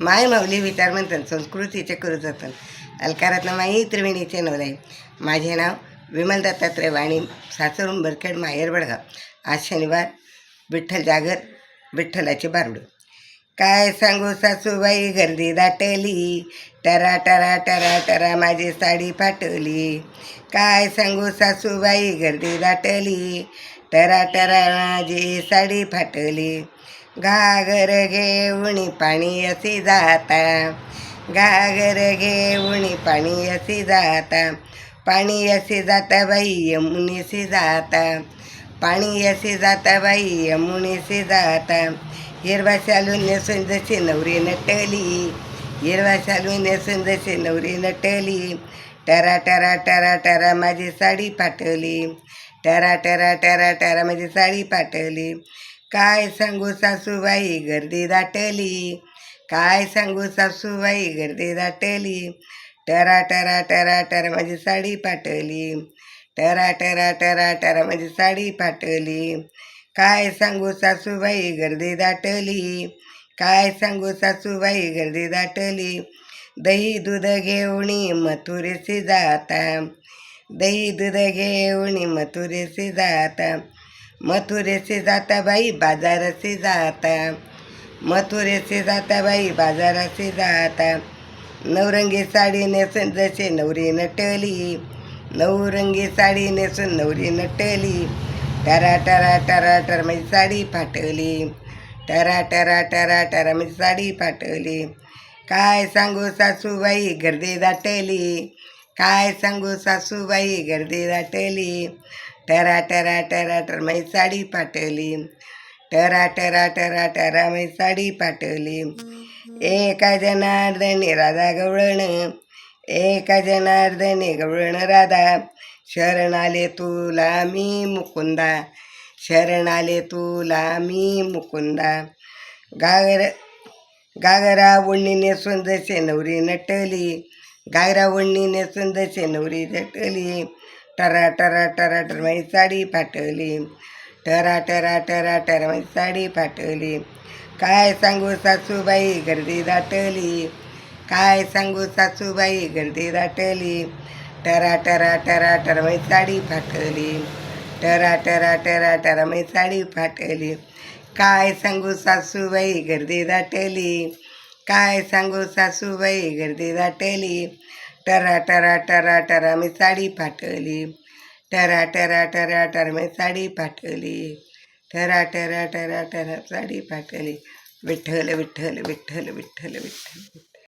माय माऊली विचार म्हणतात संस्कृतीचे करू जातात अलकारातलं माई त्रिवेणीचे नवलाई माझे नाव विमल दत्तात्रय वाणी सासरून बरखेड माहेर बडगाव. आज शनिवार विठ्ठल जागर विठ्ठलाची बारडू. काय सांगू सासूबाई गर्दी दाटली. टरा टरा टरा टरा माझी साडी फाटली. काय सांगू सासूबाई गर्दी दाटली. टरा टरा माझी साडी फाटली. घागर घेऊन पाणी असे जाता. घागर घेऊन पाणी असे जाता. पाणी असे जाता बाई यमुनीसे जाता. पाणी असे जाता बाई यमुनीसे जाता. हिरवा शालू नेसून जशी नवरी नटली. हिरवा शालू नेसून जशी नवरी नटली. टरा टरा टरा टरा माझी साडी पाठवली टरा टरा टरा टरा माझी साडी पाठवली काय सांगू सासूबाई गर्दी दाटली? काय सांगू सासूबाई गर्दी दाटली? टरा टरा टरा टरा माझी साडी पाटली टरा टरा टरा टरा माझी साडी पाटली काय सांगू सासूबाई गर्दी दाटली? काय सांगू सासूबाई गर्दी दाटली? दही दूध घेऊन मथुरेसी जाता. दही दूध घेऊन मथुरेसी जाता. मथुरेचे जाता बाई बाजाराचे जाता. मथुरेचे जाता बाई बाजाराचे जाता. नवरंगी साडी नेसून जसे नवरी नटली. नवरंगी साडी नेसून नवरी नटली. टरा टरा टरा टरा माझी साडी फाटवली टरा टरा टरा टरा माझी साडी फाटवली काय सांगू सासूबाई गर्दी दाटली. काय सांगू सासूबाई गर्दी दाटली. टरा टरा टरा टर माझी साडी पाठवली टरा टरा टरा टरा माझी साडी पाठवली एका जनार्दनी राधा गवळण। एका जनार्दनी गवळण राधा। शरण आले तुला मी मुकुंदा। शरण आले तुला मी मुकुंदा। गागर गागरा ओढणी नेसून जसे नवरी नटली। गागरा ओढणी नेसून जसे नवरी नटली। टरा टरा टरा टर माझी साडी फाटली टरा टरा टरा टर माझी साडी फाटली काय सांगू सासूबाई गर्दी दाटली काय सांगू सासूबाई गर्दी दाटली टरा टरा टरा टर माझी साडी फाटली टरा टरा टरा टरा माझी साडी फाटली काय सांगू सासूबाई गर्दी दाटली काय सांगू सासूबाई गर्दी दाटली टरा टरा टरा टरा मी साडी फाटली टरा टरा टरा टरा मी साडी फाटली टरा टरा टरा टरा साडी फाटली विठ्ठल विठ्ठल विठ्ठल विठ्ठल विठ्ठल विठ्ठल.